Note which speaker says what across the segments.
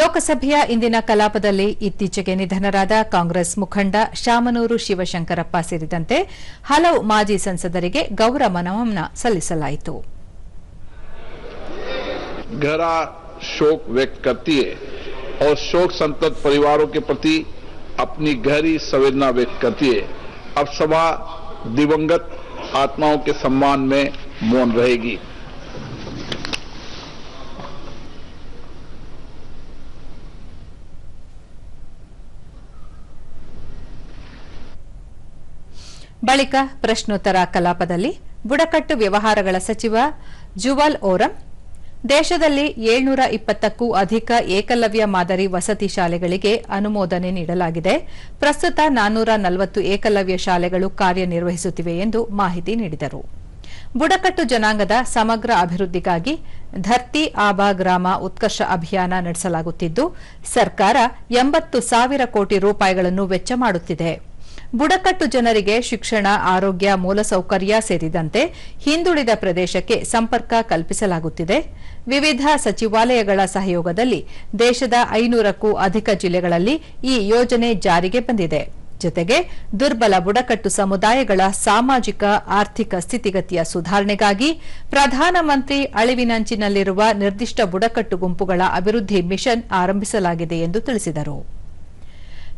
Speaker 1: ಲೋಕಸಭೆಯ ಇಂದಿನ ಕಲಾಪದಲ್ಲಿ ಇತ್ತೀಚೆಗೆ ನಿಧನರಾದ ಕಾಂಗ್ರೆಸ್ ಮುಖಂಡ ಶಾಮನೂರು ಶಿವಶಂಕರಪ್ಪ ಸೇರಿದಂತೆ ಹಲವು ಮಾಜಿ ಸಂಸದರಿಗೆ ಗೌರವ ನಮನ ಸಲ್ಲಿಸಲಾಯಿತು
Speaker 2: गहरा शोक व्यक्त करती है और शोक संतप्त परिवारों के प्रति अपनी गहरी संवेदना व्यक्त करती है अब सभा दिवंगत आत्माओं के सम्मान में मौन रहेगी
Speaker 1: ಬಳಿಕ ಪ್ರಶ್ನೋತ್ತರ ಕಲಾಪದಲ್ಲಿ ಬುಡಕಟ್ಟು ವ್ಯವಹಾರಗಳ ಸಚಿವ ಜುವಾಲ್ ಓರಂ, ದೇಶದಲ್ಲಿ ಏಳ್ನೂರ ಇಪ್ಪತ್ತಕ್ಕೂ ಅಧಿಕ ಏಕಲವ್ಯ ಮಾದರಿ ವಸತಿ ಶಾಲೆಗಳಿಗೆ ಅನುಮೋದನೆ ನೀಡಲಾಗಿದೆ. ಪ್ರಸ್ತುತ ನಾನ್ನೂರ ನಲವತ್ತು ಏಕಲವ್ಯ ಶಾಲೆಗಳು ಕಾರ್ಯನಿರ್ವಹಿಸುತ್ತಿವೆ ಎಂದು ಮಾಹಿತಿ ನೀಡಿದರು. ಬುಡಕಟ್ಟು ಜನಾಂಗದ ಸಮಗ್ರ ಅಭಿವೃದ್ಧಿಗಾಗಿ ಧರ್ತಿ ಆಬಾ ಗ್ರಾಮ ಉತ್ಕರ್ಷ ಅಭಿಯಾನ ನಡೆಸಲಾಗುತ್ತಿದ್ದು, ಸರ್ಕಾರ ಎಂಬತ್ತು ಸಾವಿರ ಕೋಟಿ ರೂಪಾಯಿಗಳನ್ನು ವೆಚ್ಚ ಮಾಡುತ್ತಿದೆ. ಬುಡಕಟ್ಟು ಜನರಿಗೆ ಶಿಕ್ಷಣ, ಆರೋಗ್ಯ ಮೂಲಸೌಕರ್ಯ ಸೇರಿದಂತೆ ಹಿಂದುಳಿದ ಪ್ರದೇಶಕ್ಕೆ ಸಂಪರ್ಕ ಕಲ್ಪಿಸಲಾಗುತ್ತಿದೆ. ವಿವಿಧ ಸಚಿವಾಲಯಗಳ ಸಹಯೋಗದಲ್ಲಿ ದೇಶದ ಐನೂರಕ್ಕೂ ಅಧಿಕ ಜಿಲ್ಲೆಗಳಲ್ಲಿ ಈ ಯೋಜನೆ ಜಾರಿಗೆ ಬಂದಿದೆ. ಜೊತೆಗೆ ದುರ್ಬಲ ಬುಡಕಟ್ಟು ಸಮುದಾಯಗಳ ಸಾಮಾಜಿಕ, ಆರ್ಥಿಕ ಸ್ಥಿತಿಗತಿಯ ಸುಧಾರಣೆಗಾಗಿ ಪ್ರಧಾನಮಂತ್ರಿ ಅಳಿವಿನಂಚಿನಲ್ಲಿರುವ ನಿರ್ದಿಷ್ಟ ಬುಡಕಟ್ಟು ಗುಂಪುಗಳ ಅಭಿವೃದ್ಧಿ ಮಿಷನ್ ಆರಂಭಿಸಲಾಗಿದೆ ಎಂದು ತಿಳಿಸಿದರು.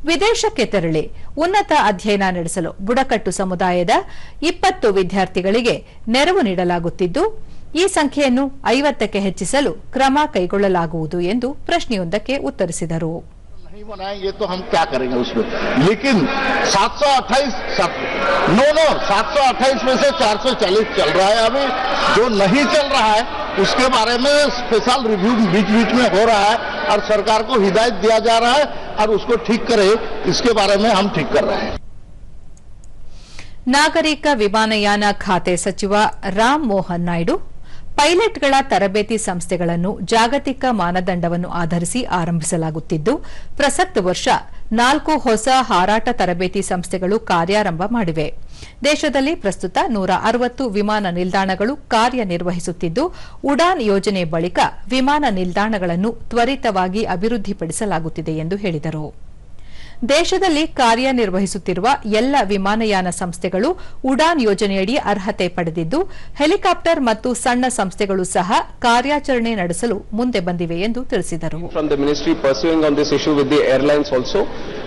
Speaker 1: ವಿದೇಶಕ್ಕೆ ತೆರಳಿ ಉನ್ನತ ಅಧ್ಯಯನ ನಡೆಸಲು ಬುಡಕಟ್ಟು ಸಮುದಾಯದ ಇಪ್ಪತ್ತು ವಿದ್ಯಾರ್ಥಿಗಳಿಗೆ ನೆರವು ನೀಡಲಾಗುತ್ತಿದ್ದು ಈ ಸಂಖ್ಯೆಯನ್ನು ಐವತ್ತಕ್ಕೆ ಹೆಚ್ಚಿಸಲು ಕ್ರಮ ಕೈಗೊಳ್ಳಲಾಗುವುದು ಎಂದು ಪ್ರಶ್ನೆಯೊಂದಕ್ಕೆ ಉತ್ತರಿಸಿದರು
Speaker 3: नहीं बनाएंगे तो हम क्या करेंगे उसमें लेकिन 728 नो नो 728 में से 440 चल रहा है अभी जो नहीं चल रहा है उसके बारे में स्पेशल रिव्यू बीच बीच में हो रहा है और सरकार को हिदायत दिया जा रहा है और उसको ठीक करे इसके बारे में हम ठीक कर रहे हैं
Speaker 1: ನಾಗರಿಕ ವಿಮಾನಯಾನ ಖಾತೆ ಸಚಿವ ರಾಮ್ ಮೋಹನ್ ನಾಯ್ಡು ಪೈಲಟ್ಗಳ ತರಬೇತಿ ಸಂಸ್ಥೆಗಳನ್ನು ಜಾಗತಿಕ ಮಾನದಂಡವನ್ನು ಆಧರಿಸಿ ಆರಂಭಿಸಲಾಗುತ್ತಿದ್ದು, ಪ್ರಸಕ್ತ ವರ್ಷ ನಾಲ್ಕು ಹೊಸ ಹಾರಾಟ ತರಬೇತಿ ಸಂಸ್ಥೆಗಳು ಕಾರ್ಯಾರಂಭ ಮಾಡಿವೆ. ದೇಶದಲ್ಲಿ ಪ್ರಸ್ತುತ ನೂರ ಅರವತ್ತು ವಿಮಾನ ನಿಲ್ದಾಣಗಳು ಕಾರ್ಯನಿರ್ವಹಿಸುತ್ತಿದ್ದು, ಉಡಾನ್ ಯೋಜನೆ ಬಳಿಕ ವಿಮಾನ ನಿಲ್ದಾಣಗಳನ್ನು ತ್ವರಿತವಾಗಿ ಅಭಿವೃದ್ಧಿಪಡಿಸಲಾಗುತ್ತಿದೆ ಎಂದು ಹೇಳಿದರು. ದೇಶದಲ್ಲಿ ಕಾರ್ಯನಿರ್ವಹಿಸುತ್ತಿರುವ ಎಲ್ಲ ವಿಮಾನಯಾನ ಸಂಸ್ಥೆಗಳು ಉಡಾನ್ ಯೋಜನೆಯಡಿ ಅರ್ಹತೆ ಪಡೆದಿದ್ದು ಹೆಲಿಕಾಪ್ಟರ್ ಮತ್ತು ಸಣ್ಣ ಸಂಸ್ಥೆಗಳು ಸಹ ಕಾರ್ಯಾಚರಣೆ ನಡೆಸಲು ಮುಂದೆ ಬಂದಿವೆ ಎಂದು ತಿಳಿಸಿದರು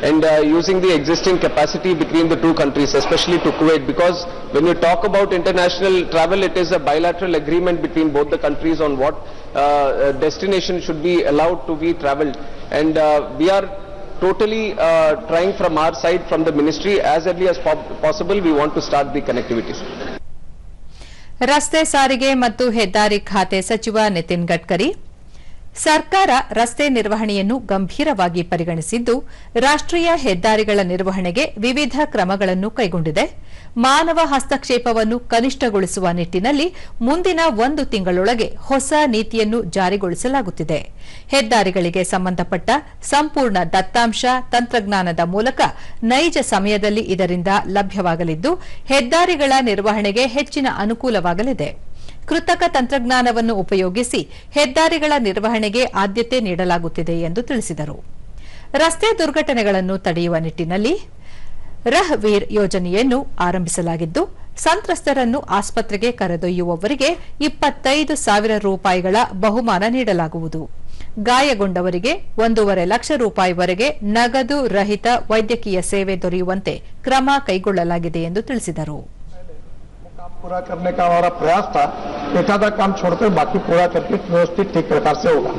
Speaker 4: and uh, using the existing capacity between the two countries, especially to Kuwait, because when you talk about international travel, it is a bilateral agreement between both the countries on what uh, uh, destination should be allowed to be traveled. And uh, we are totally uh, trying from our side, from the ministry, as early as possible, we want to start the connectivity.
Speaker 1: ರಸ್ತೆ ಸಾರಿಗೆ ಮತ್ತು ಹೆದ್ದಾರಿ ಖಾತೆ ಸಚಿವ ನಿತಿನ್ ಗಡ್ಕರಿ ಸರ್ಕಾರ ರಸ್ತೆ ನಿರ್ವಹಣೆಯನ್ನು ಗಂಭೀರವಾಗಿ ಪರಿಗಣಿಸಿದ್ದು ರಾಷ್ಟ್ರೀಯ ಹೆದ್ದಾರಿಗಳ ನಿರ್ವಹಣೆಗೆ ವಿವಿಧ ಕ್ರಮಗಳನ್ನು ಕೈಗೊಂಡಿದೆ ಮಾನವ ಹಸ್ತಕ್ಷೇಪವನ್ನು ಕನಿಷ್ಠಗೊಳಿಸುವ ನಿಟ್ಟಿನಲ್ಲಿ ಮುಂದಿನ ಒಂದು ತಿಂಗಳೊಳಗೆ ಹೊಸ ನೀತಿಯನ್ನು ಜಾರಿಗೊಳಿಸಲಾಗುತ್ತಿದೆ. ಹೆದ್ದಾರಿಗಳಿಗೆ ಸಂಬಂಧಪಟ್ಟ ಸಂಪೂರ್ಣ ದತ್ತಾಂಶ ತಂತ್ರಜ್ಞಾನದ ಮೂಲಕ ನೈಜ ಸಮಯದಲ್ಲಿ ಇದರಿಂದ ಲಭ್ಯವಾಗಲಿದ್ದು, ಹೆದ್ದಾರಿಗಳ ನಿರ್ವಹಣೆಗೆ ಹೆಚ್ಚಿನ ಅನುಕೂಲವಾಗಲಿದೆ. ಕೃತಕ ತಂತ್ರಜ್ಞಾನವನ್ನು ಉಪಯೋಗಿಸಿ ಹೆದ್ದಾರಿಗಳ ನಿರ್ವಹಣೆಗೆ ಆದ್ಯತೆ ನೀಡಲಾಗುತ್ತಿದೆ ಎಂದು ತಿಳಿಸಿದರು. ರಸ್ತೆ ದುರ್ಘಟನೆಗಳನ್ನು ತಡೆಯುವ ನಿಟ್ಟಿನಲ್ಲಿ ರಹ್ ವೀರ್ ಯೋಜನೆಯನ್ನು ಆರಂಭಿಸಲಾಗಿದ್ದು ಸಂತ್ರಸ್ತರನ್ನು ಆಸ್ಪತ್ರೆಗೆ ಕರೆದೊಯ್ಯುವವರಿಗೆ ಇಪ್ಪತ್ತೈದು ಸಾವಿರ ರೂಪಾಯಿಗಳ ಬಹುಮಾನ ನೀಡಲಾಗುವುದು ಗಾಯಗೊಂಡವರಿಗೆ ಒಂದೂವರೆ ಲಕ್ಷ ರೂಪಾಯಿವರೆಗೆ ನಗದು ರಹಿತ ವೈದ್ಯಕೀಯ ಸೇವೆ ದೊರೆಯುವಂತೆ ಕ್ರಮ ಕೈಗೊಳ್ಳಲಾಗಿದೆ ಎಂದು ತಿಳಿಸಿದರು
Speaker 5: काम पूरा करने का हमारा प्रयास था एकाधा काम छोड़कर बाकी पूरा करके व्यवस्थित ठीक प्रकार से होगा